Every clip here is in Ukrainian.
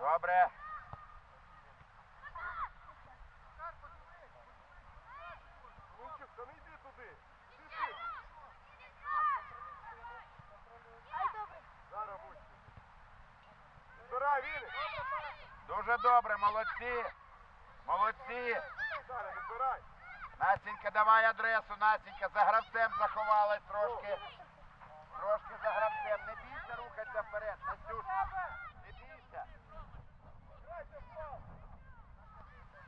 Добре. Зараз будь. Збирай, Вінник. Дуже добре, молодці. Молодці. Зараз. Настенька, давай адресу, Настенька. За гравцем заховалась трошки. Трошки за гравцем. Не бійся, рухайся вперед. Настюш, не бійся.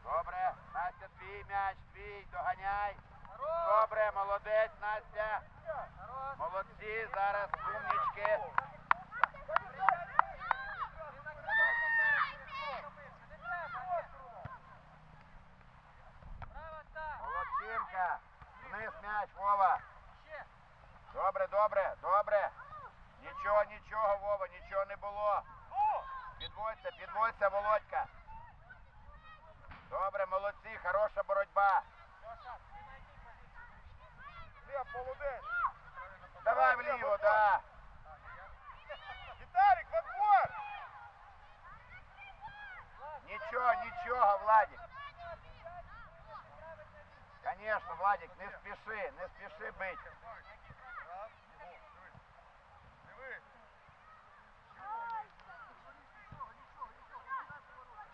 Добре, Настя, твій м'яч, твій, доганяй. Добре, молодець, Настя. Молодці, зараз умнічки. Молодчинка. Вниз м'яч, Вова. Добре, добре, добре. Нічого, нічого, Вова, нічого не було. Підводься, підводься, Володька. Добре, молодці, хороша боротьба. молодець. Давай вліво, да. Віталік, надбор. Нічого, нічого, Владик. Конечно, Владик, не спіши, не спіши бить.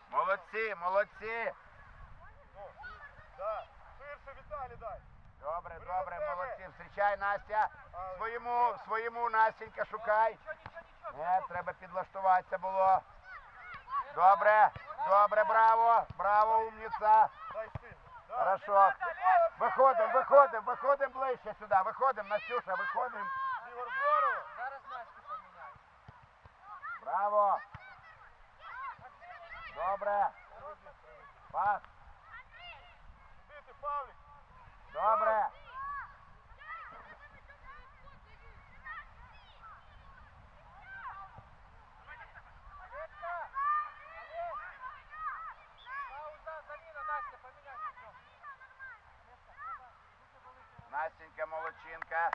Молодці, молодці. Добре, добре, молодці. Зустрічай, Настя. Своєму, своєму Настенька шукай. Не, треба підлаштуватися було. Добре, добре, браво, браво. Да. Хорошо. Виходимо, виходимо, виходимо ближче сюди. Виходимо, Настюша, виходимо. Браво. Добре. Пас. Павлік. Добре. Настенька, молодчинка.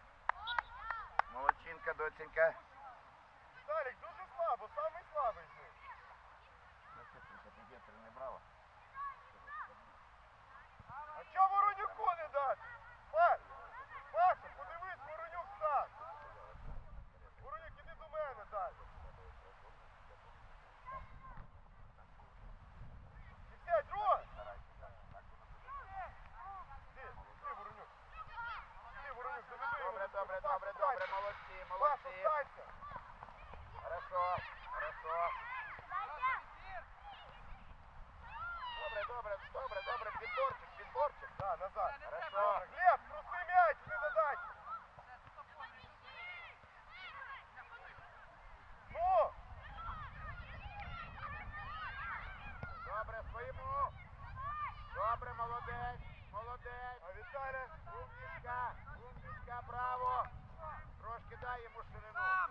Молодчинка, доценька. Віталік, дуже слабо, самий слабий Добре, молодець, молодець. а Віталя, Умничка, умничка, браво. Трошки дай йому ширину.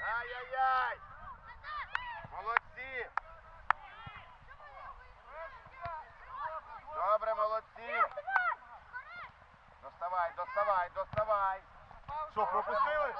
Ай-яй-яй! Молодці! Добре, молодці! Доставай, доставай, доставай! Що, пропустили?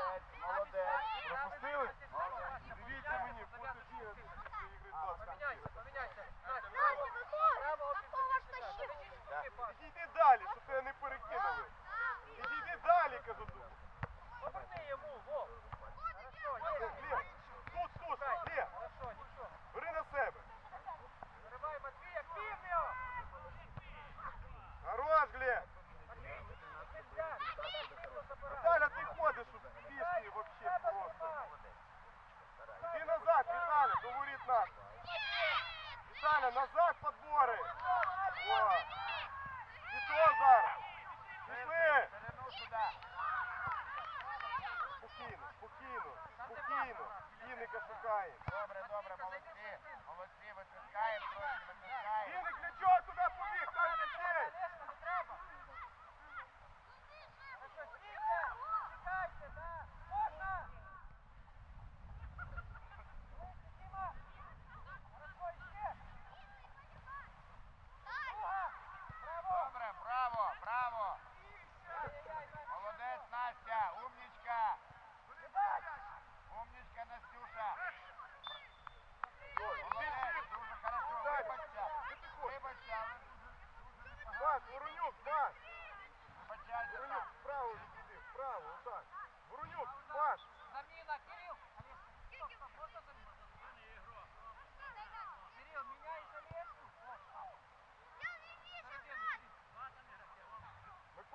Пішло! Спокійно, спокійно, спокійно! Діника шукає! Добре, добре, молодець!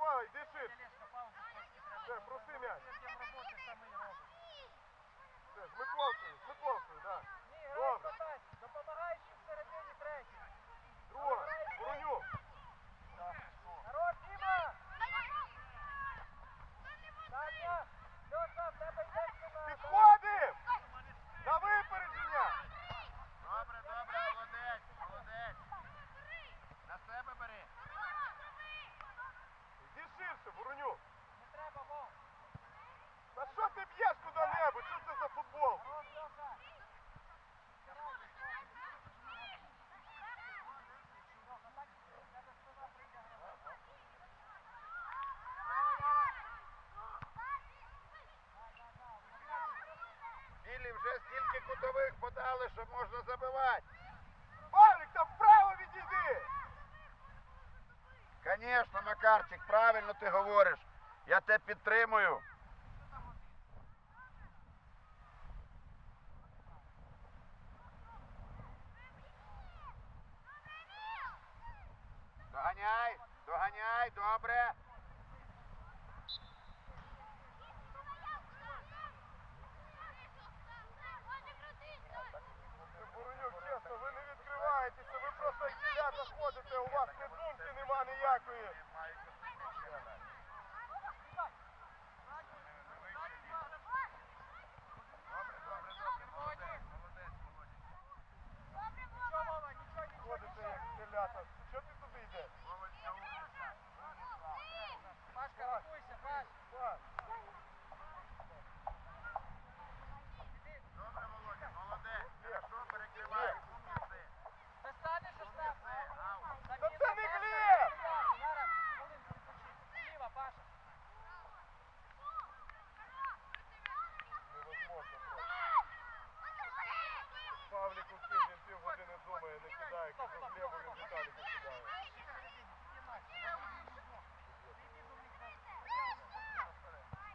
Палич, диши. Все, проси м'яч. кутових подали, щоб можна забивати. Павлік, там вправо відійди! Звісно, Макарчик, правильно ти говориш. Я тебе підтримую. Доганяй, доганяй, добре. Russell.